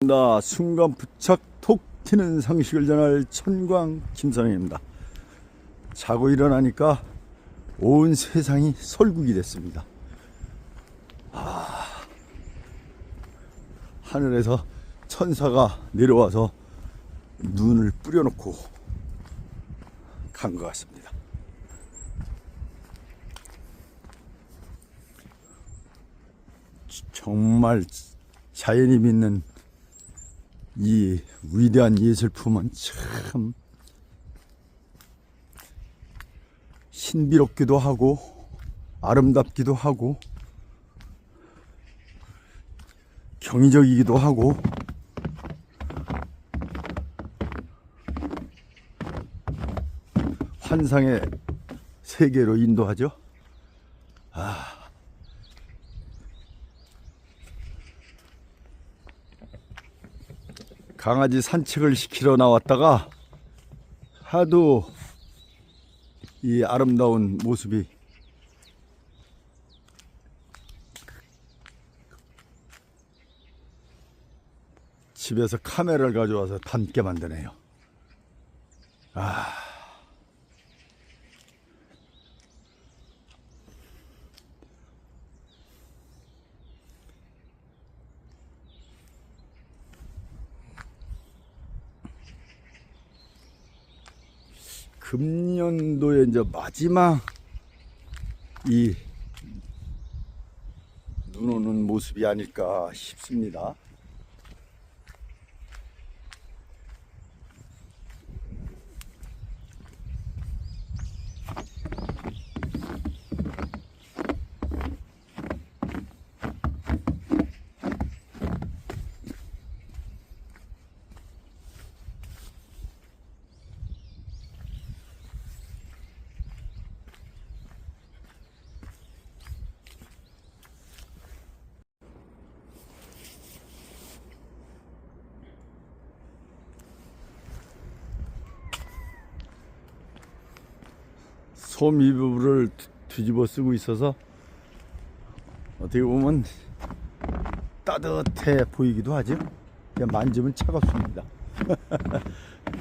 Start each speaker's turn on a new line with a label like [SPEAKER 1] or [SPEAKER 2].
[SPEAKER 1] 나 순간 부착 톡 튀는 상식을 전할 천광 김선영입니다. 자고 일어나니까 온 세상이 설국이 됐습니다. 아, 하늘에서 천사가 내려와서 눈을 뿌려놓고 간 것 같습니다. 정말 자연이 믿는 이 위대한 예술품은 참 신비롭기도 하고 아름답기도 하고 경이적이기도 하고 환상의 세계로 인도하죠. 강아지 산책을 시키러 나왔다가 하도 이 아름다운 모습이 집에서 카메라를 가져와서 담게 만드네요. 아. 금년도의 이제 마지막 이 눈 오는 모습이 아닐까 싶습니다. 솜이불을 뒤집어 쓰고 있어서 어떻게 보면 따뜻해 보이기도 하죠. 만지면 차갑습니다.